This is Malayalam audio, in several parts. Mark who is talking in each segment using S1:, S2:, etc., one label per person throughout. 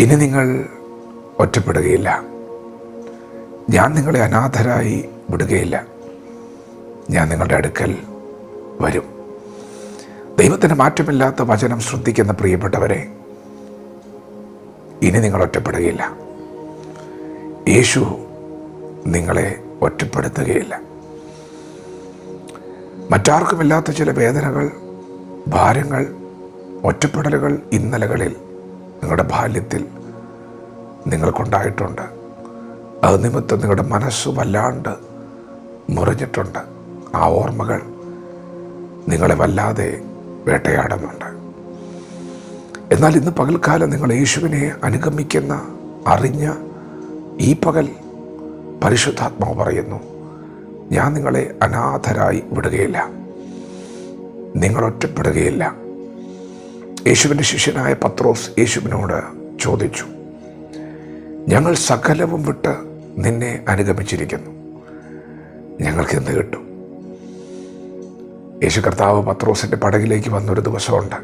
S1: ഇനി നിങ്ങൾ ഒറ്റപ്പെടുകയില്ല. ഞാൻ നിങ്ങളെ അനാഥരായി വിടുകയില്ല. ഞാൻ നിങ്ങളുടെ അടുക്കൽ വരും. ദൈവത്തിന് മാറ്റമില്ലാത്ത വചനം ശ്രദ്ധിക്കുന്ന പ്രിയപ്പെട്ടവരെ ഇനി നിങ്ങൾ ഒറ്റപ്പെടുകയില്ല. യേശു നിങ്ങളെ ഒറ്റപ്പെടുത്തുകയില്ല. മറ്റാർക്കുമില്ലാത്ത ചില വേദനകൾ ഭാരങ്ങൾ ഒറ്റപ്പെടലുകൾ ഇന്നലകളിൽ നിങ്ങളുടെ ബാല്യത്തിൽ നിങ്ങൾക്കുണ്ടായിട്ടുണ്ട്. അത് നിമിത്തം നിങ്ങളുടെ മനസ്സ് വല്ലാണ്ട് മുറിഞ്ഞിട്ടുണ്ട്. ആ ഓർമ്മകൾ നിങ്ങളെ വല്ലാതെ വേട്ടയാടുന്നുണ്ട്. എന്നാൽ ഇന്ന് പകൽക്കാലം നിങ്ങൾ യേശുവിനെ അനുഗമിക്കുന്ന അറിഞ്ഞ ഈ പകൽ പരിശുദ്ധാത്മാവ് പറയുന്നു ഞാൻ നിങ്ങളെ അനാഥരായി വിടുകയില്ല. നിങ്ങൾ ഒറ്റപ്പെടുകയില്ല. യേശുവിന്റെ ശിഷ്യനായ പത്രോസ് യേശുവിനോട് ചോദിച്ചു ഞങ്ങൾ സകലവും വിട്ട് നിന്നെ അനുഗമിച്ചിരിക്കുന്നു. ഞങ്ങൾക്ക് എന്ത് കിട്ടും. യേശു കർത്താവ് പത്രോസിന്റെ പടകിലേക്ക് വന്നൊരു ദിവസമുണ്ട്.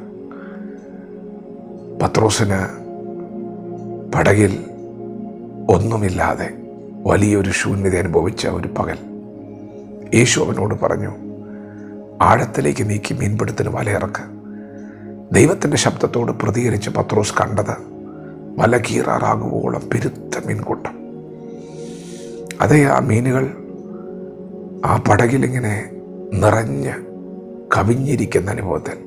S1: പത്രോസിന് പടകിൽ ഒന്നുമില്ലാതെ വലിയൊരു ശൂന്യത അനുഭവിച്ച ഒരു പകൽ. യേശു അവനോട് പറഞ്ഞു ആഴത്തിലേക്ക് നീക്കി മീൻപിടുത്തിന് വലയിറക്ക്. ദൈവത്തിന്റെ ശബ്ദത്തോട് പ്രതികരിച്ച് പത്രോസ് കണ്ടത് വല കീറാറാകുവോളം പെരുത്ത മീൻകൂട്ടം. അതേ ആ മീനുകൾ ആ പടകിലിങ്ങനെ നിറഞ്ഞ് കവിഞ്ഞിരിക്കുന്ന അനുഭവത്തിൽ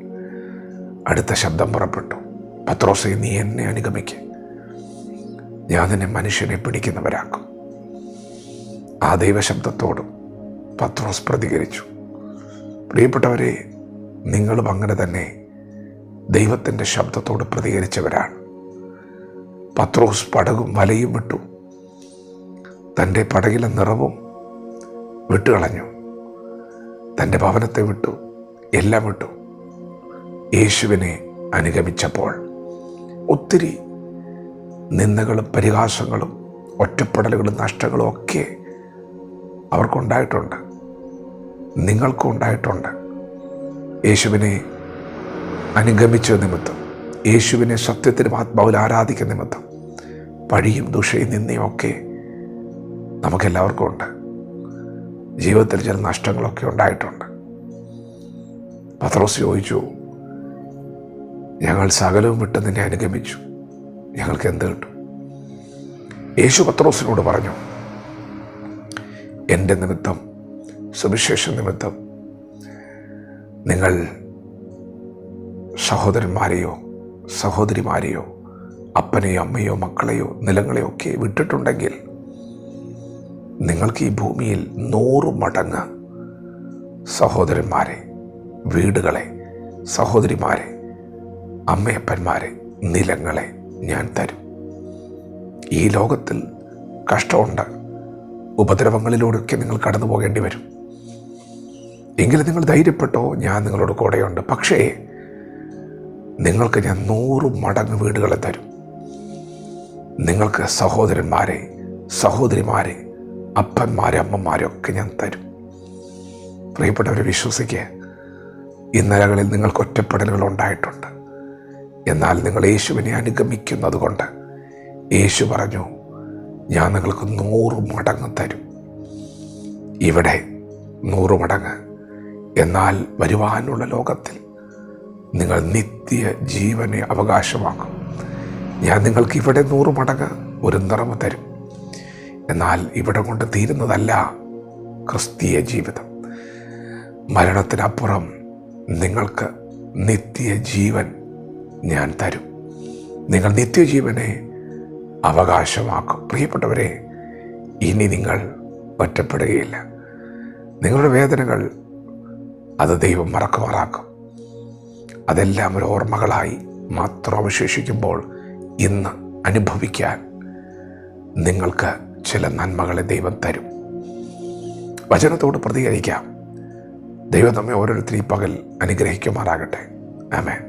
S1: അടുത്ത ശബ്ദം പുറപ്പെട്ടു. പത്രോസെ നീ എന്നെ അനുഗമിക്ക്. ഞാൻ നിന്നെ മനുഷ്യനെ പിടിക്കുന്നവരാക്കും. ആ ദൈവശബ്ദത്തോടും പത്രോസ് പ്രതികരിച്ചു. പ്രിയപ്പെട്ടവരെ നിങ്ങളും അങ്ങനെ തന്നെ ദൈവത്തിന്റെ ശബ്ദത്തോട് പ്രതികരിച്ചവരാണ്. പത്രോസ് പടകും വലയും വിട്ടു. തന്റെ പടകിലെ നിറവും വിട്ടുകളഞ്ഞു. തന്റെ ഭവനത്തെ വിട്ടു. എല്ലാം വിട്ടു. യേശുവിനെ അനുഗമിച്ചപ്പോൾ ഒത്തിരി നിന്ദകളും പരിഹാസങ്ങളും ഒറ്റപ്പെടലുകളും നഷ്ടങ്ങളും ഒക്കെ അവർക്കുണ്ടായിട്ടുണ്ട്. നിങ്ങൾക്കും ഉണ്ടായിട്ടുണ്ട്. യേശുവിനെ അനുഗമിച്ച നിമിത്തം യേശുവിനെ സത്യത്തിനും ആത്മാവിൽ ആരാധിക്കുന്ന നിമിത്തം പഴിയും ദുഷയും നിന്നയും ഒക്കെ നമുക്കെല്ലാവർക്കും ഉണ്ട്. ജീവിതത്തിൽ ചില നഷ്ടങ്ങളൊക്കെ ഉണ്ടായിട്ടുണ്ട്. പത്രോസ് ചോദിച്ചു ഞങ്ങൾ സകലവും വിട്ട് നിന്നെ അനുഗമിച്ചു. ഞങ്ങൾക്ക് എന്ത് കിട്ടും? യേശു പത്രോസിനോട് പറഞ്ഞു എന്റെ നിമിത്തം സുവിശേഷ നിമിത്തം നിങ്ങൾ സഹോദരന്മാരെയോ സഹോദരിമാരെയോ അപ്പനെയോ അമ്മയോ മക്കളെയോ നിലങ്ങളെയോ ഒക്കെ വിട്ടിട്ടുണ്ടെങ്കിൽ നിങ്ങൾക്ക് ഈ ഭൂമിയിൽ നൂറ് മടങ്ങ് സഹോദരന്മാരെ വീടുകളെ സഹോദരിമാരെ അമ്മയപ്പന്മാരെ നിലങ്ങളെ ഞാൻ തരും. ഈ ലോകത്തിൽ കഷ്ടമുണ്ട്. ഉപദ്രവങ്ങളിലൂടെയൊക്കെ നിങ്ങൾ കടന്നു പോകേണ്ടി വരും. എങ്കിലും നിങ്ങൾ ധൈര്യപ്പെട്ടോ? ഞാൻ നിങ്ങളോട് കൂടെയുണ്ട്. പക്ഷേ നിങ്ങൾക്ക് ഞാൻ നൂറ് മടങ്ങ് വീടുകളെ തരും. നിങ്ങൾക്ക് സഹോദരന്മാരെ സഹോദരിമാരെ അപ്പന്മാരെ അമ്മമാരെ ഒക്കെ ഞാൻ തരും. പ്രിയപ്പെട്ടവരെ വിശ്വസിക്കുക ഇന്നലകളിൽ നിങ്ങൾക്ക് ഒറ്റപ്പെടലുകൾ ഉണ്ടായിട്ടുണ്ട്. എന്നാൽ നിങ്ങൾ യേശുവിനെ അനുഗമിക്കുന്നത് കൊണ്ട് യേശു പറഞ്ഞു ഞാൻ നിങ്ങൾക്ക് നൂറ് മടങ്ങ് തരും. ഇവിടെ നൂറ് മടങ്ങ്. എന്നാൽ വരുവാനുള്ള ലോകത്തിൽ നിങ്ങൾ നിത്യ ജീവനെ അവകാശമാക്കും. ഞാൻ നിങ്ങൾക്ക് ഇവിടെ നൂറ് മടങ്ങ് ഒരു നിറവ് തരും. എന്നാൽ ഇവിടെ കൊണ്ട് തീരുന്നതല്ല ക്രിസ്തീയ ജീവിതം. മരണത്തിനപ്പുറം നിങ്ങൾക്ക് നിത്യ ജീവൻ ഞാൻ തരും. നിങ്ങൾ നിത്യജീവനെ അവകാശമാക്കും. പ്രിയപ്പെട്ടവരെ ഇനി നിങ്ങൾ ഒറ്റപ്പെടുകയില്ല. നിങ്ങളുടെ വേദനകൾ അത് ദൈവം മറക്കുമാറാക്കും. അതെല്ലാം ഒരു ഓർമ്മകളായി മാത്രം അവശേഷിക്കുമ്പോൾ ഇന്ന് അനുഭവിക്കാൻ നിങ്ങൾക്ക് ചില നന്മകളെ ദൈവം തരും. വചനത്തോട് പ്രതികരിക്കാം. ദൈവം നമ്മെ ഓരോരുത്തരും പകൽ അനുഗ്രഹിക്കുമാറാകട്ടെ. ആമേ